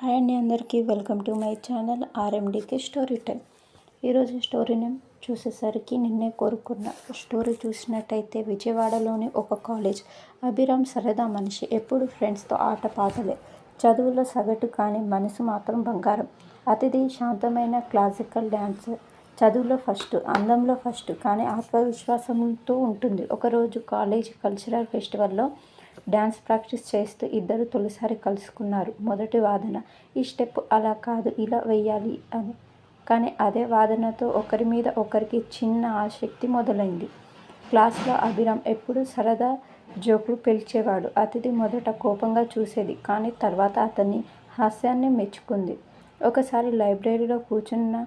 Hi అండి అందరికీ. Welcome to my channel RMDK story time ఈరోజు స్టోరీని చూసేసరికి నిన్నే కోరుకున్న స్టోరీ చూసినట్టయితే విజయవాడలోని ఒక కాలేజ్ అభిరామ్ సరదా మనిషి ఎప్పుడు ఫ్రెండ్స్తో ఆట పాటలే చదువులో సగటు కానీ మనసు మాత్రం బంగారం. అతిథి శాంతమైన క్లాసికల్ డ్యాన్సర్ చదువులో ఫస్ట్ అందంలో ఫస్ట్ కానీ ఆత్మవిశ్వాసంతో ఉంటుంది. ఒకరోజు కాలేజ్ కల్చరల్ ఫెస్టివల్లో డ్యాన్స్ ప్రాక్టీస్ చేస్తూ ఇద్దరు తొలిసారి కలుసుకున్నారు. మొదటి వాదన ఈ స్టెప్ అలా కాదు ఇలా వెయ్యాలి అని. కానీ అదే వాదనతో ఒకరి మీద ఒకరికి చిన్న ఆసక్తి మొదలైంది. క్లాస్లో అభిరామ్ ఎప్పుడు సరదా జోకులు పిలిచేవాడు. అతిథి మొదట కోపంగా చూసేది కానీ తర్వాత అతన్ని హాస్యాన్ని మెచ్చుకుంది. ఒకసారి లైబ్రరీలో కూర్చున్న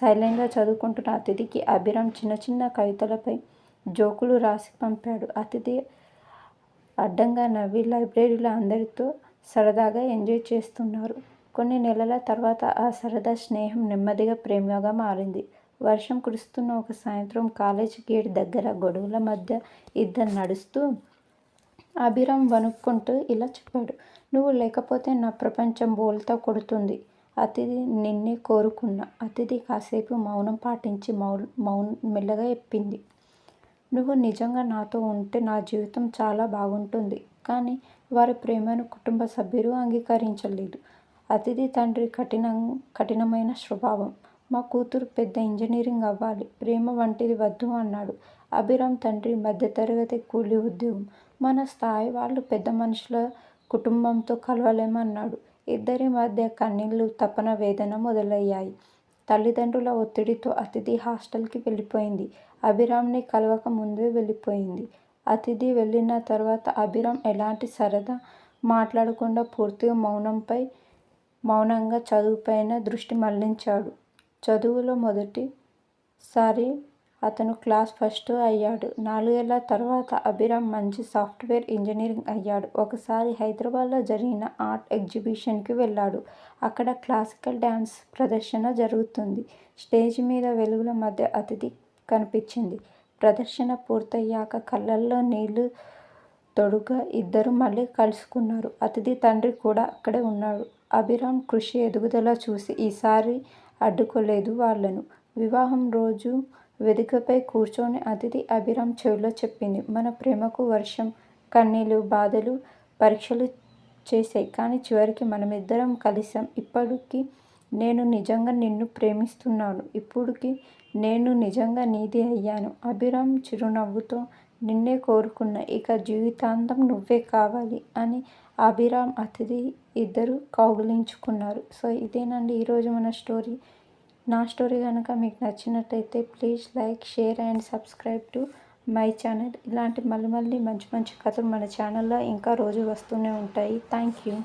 సైలెంట్గా చదువుకుంటున్న అతిథికి అభిరామ్ చిన్న చిన్న కవితలపై జోకులు రాసి పంపాడు. అతిథి అడ్డంగా నవ్వి లైబ్రరీలో అందరితో సరదాగా ఎంజాయ్ చేస్తున్నారు. కొన్ని నెలల తర్వాత ఆ సరదా స్నేహం నెమ్మదిగా ప్రేమగా మారింది. వర్షం కురుస్తున్న ఒక సాయంత్రం కాలేజ్ గేట్ దగ్గర గొడవల మధ్య ఇద్దరు నడుస్తూ అభిరామ్ వణుక్కుంటూ ఇలా చెప్పాడు నువ్వు లేకపోతే నా ప్రపంచం బోల్తా కొడుతుంది. అతిథి నిన్నే కోరుకున్న. అతిథి కాసేపు మౌనం పాటించి మౌ మౌన్ మెల్లగా ఎప్పింది. నువ్వు నిజంగా నాతో ఉంటే నా జీవితం చాలా బాగుంటుంది. కానీ వారి ప్రేమను కుటుంబ సభ్యులు అంగీకరించలేదు. అతిథి తండ్రి కఠిన కఠినమైన స్వభావం. మా కూతురు పెద్ద ఇంజనీరింగ్ అవ్వాలి. ప్రేమ వంటిది వద్దు అన్నాడు. అభిరామ్ తండ్రి మధ్యతరగతి కూలి ఉద్యోగం. మన స్థాయి వాళ్ళు పెద్ద మనుషుల కుటుంబంతో కలవలేమన్నాడు. ఇద్దరి మధ్య కన్నీళ్ళు తపన వేదన మొదలయ్యాయి. తల్లిదండ్రుల ఒత్తిడితో అతిథి హాస్టల్కి వెళ్ళిపోయింది. అభిరామ్ని కలవక ముందే వెళ్ళిపోయింది. అతిథి వెళ్ళిన తర్వాత అభిరామ్ ఎలాంటి సరదా మాట్లాడకుండా పూర్తిగా మౌనంపై మౌనంగా చదువుపైన దృష్టి మళ్ళించాడు. చదువులో మొదటిసారి అతను క్లాస్ ఫస్ట్ అయ్యాడు. నాలుగేళ్ళ తర్వాత అభిరామ్ మంచి సాఫ్ట్వేర్ ఇంజనీరింగ్ అయ్యాడు. ఒకసారి హైదరాబాద్లో జరిగిన ఆర్ట్ ఎగ్జిబిషన్కి వెళ్ళాడు. అక్కడ క్లాసికల్ డ్యాన్స్ ప్రదర్శన జరుగుతుంది. స్టేజ్ మీద వెలుగుల మధ్య అతిథి కనిపించింది. ప్రదర్శన పూర్తయ్యాక కళ్ళల్లో నీళ్ళు తొడుగా ఇద్దరు మళ్ళీ కలుసుకున్నారు. అతిథి తండ్రి కూడా అక్కడే ఉన్నాడు. అభిరామ్ కృషి ఎదుగుదల చూసి ఈసారి అడ్డుకోలేదు వాళ్ళను వివాహం రోజు వేదికపై కూర్చొని అతిథి అభిరామ్ చెవిలో చెప్పింది. మన ప్రేమకు వర్షం కన్నీళ్ళు బాధలు పరీక్షలు చేశాయి. కానీ చివరికి మనమిద్దరం కలిసాం ఇప్పటికి నేను నిజంగా నిన్ను ప్రేమిస్తున్నాను. ఇప్పుడుకి నేను నిజంగా నీది అయ్యాను. అభిరామ్ చిరునవ్వుతో నిన్నే కోరుకున్న. ఇక జీవితాంతం నువ్వే కావాలి అని అభిరామ్ అతిథి ఇద్దరు కౌగిలించుకున్నారు. సో ఇదేనండి ఈరోజు మన స్టోరీ. నా స్టోరీ కనుక మీకు నచ్చినట్టయితే please like share and subscribe to my channel. ఇలాంటి మళ్ళీ మళ్ళీ మంచి మంచి కథలు మన ఛానల్లో ఇంకా రోజు వస్తూనే ఉంటాయి. Thank you.